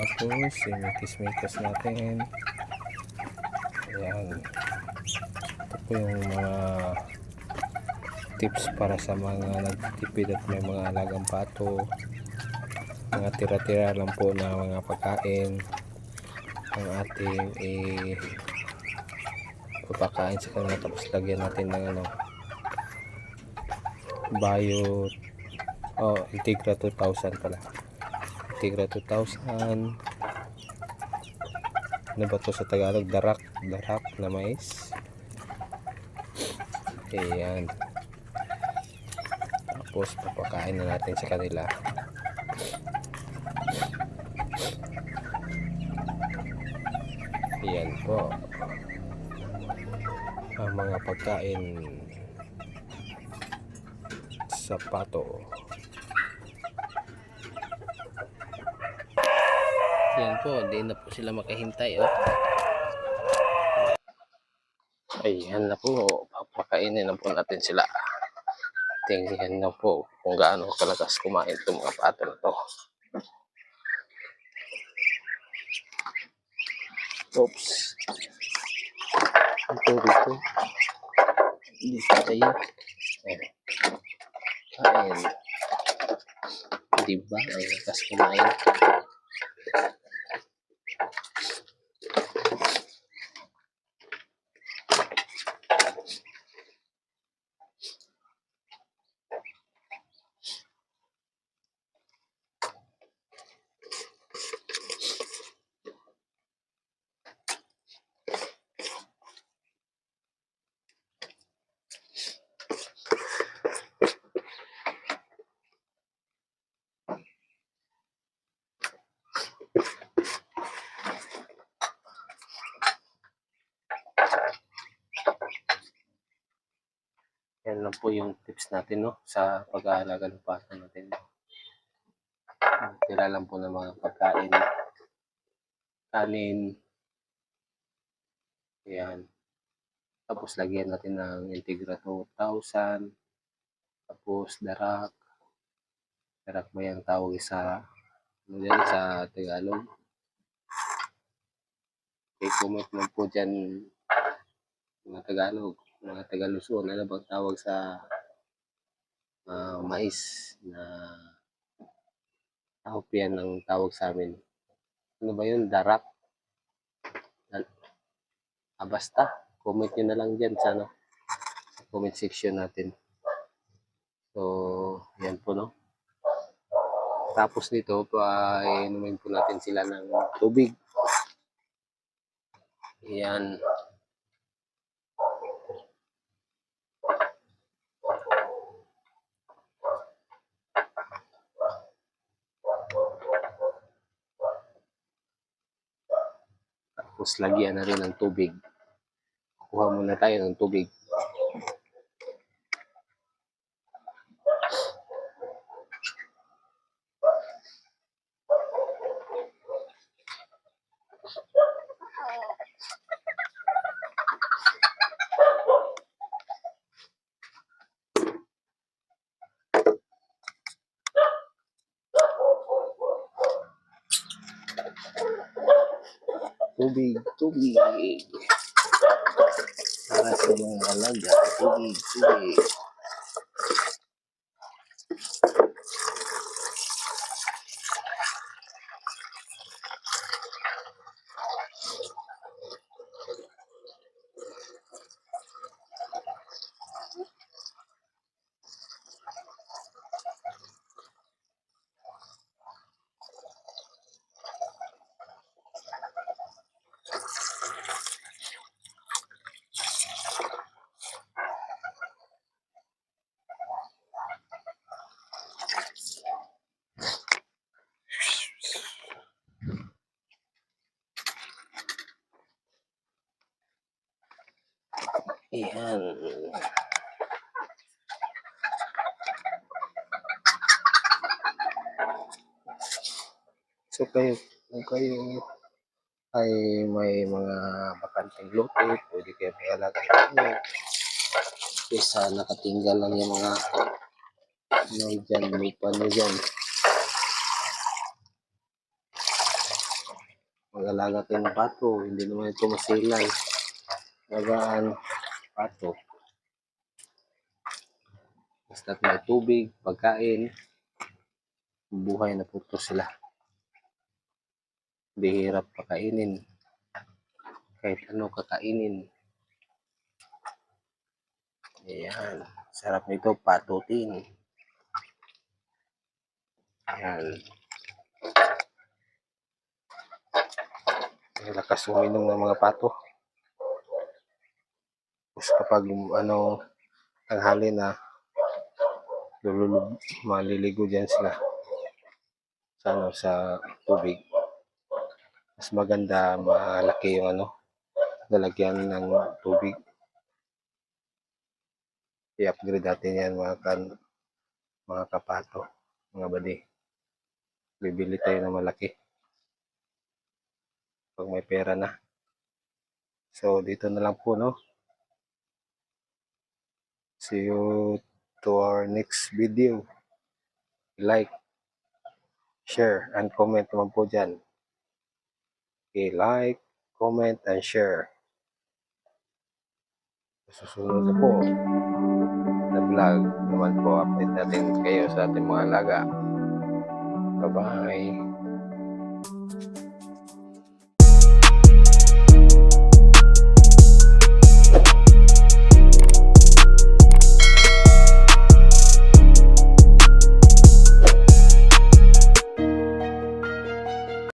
Tapos, imikis-mikis natin. Ayan. Ito po yung mga tips para sa mga nagtitipid at may mga alagang pato. Mga tira-tira lang po na mga pagkain ang ating i papakain sa kanila tapos lagyan natin ng ano bio oh Integra 2000 pala Integra 2000 ano ba to sa Tagalog? Darak darak na mais. Ayan. Tapos papakain na natin sa kanila. Ayan po. Ang mga pagkain. Sa pato yan po hindi na po sila makahintay oh. ayan na po papakainin na po natin sila tingnan na po kung gaano kalakas kumain itong mga pato na to oops ito dito dito tayo ayan kain. Diba? Ay, lakas kumain. Yan lang po yung tips natin no sa pag-aalaga ng pato natin. Tira lang po ng mga pagkain. Kanin. Yan. Tapos lagyan natin ng Integra 2000. Tapos darak. Darak ba yung tawag sa ano yan, sa Tagalog? Okay, comment mo po dyan mga Tagalog mga taga Luzon, ano bang tawag sa ah, mais na ahopyan ng tawag sa amin? Ano ba yun? Darak? Ah, basta. Comment nyo na lang dyan sa, ano, sa comment section natin. So, yan po, no? Tapos nito, painumin po natin sila ng tubig. Yan. Tapos lagyan na rin ng tubig. Kuha muna tayo ng tubig. Tubig, tubig. Para sa mga alaga, tubig, tubig. Yan. So kayo, kung kayo ay may mga bakanteng lote, pwede kayo may alaga kayo. Kesa nakatinggal lang yung mga ano dyan, lupa nyo dyan. Mag-alaga kayo ng pato. Hindi naman ito masilay. Alagaan pato. Basta may tubig, pagkain, buhay na po sila. Hindi hirap pakainin. Kahit ano kakainin. Ayan. Sarap nito, patutin. Ayan. Ang lakas uminom ng mga pato. Tapos kapag ano, tanghali na, lululub, maliligo dyan sila sa, ano, sa tubig. Mas maganda, malaki yung ano, lalagyan ng tubig. I-upgrade natin yan mga kan, mga kapato, mga badi. Bibili tayo ng malaki. Pag may pera na. So, dito na lang po, no? See you to our next video. Like, share, and comment naman po dyan. Okay, like, comment, and share. Susunod na po na vlog naman po update natin kayo sa ating mga alaga. Bye-bye.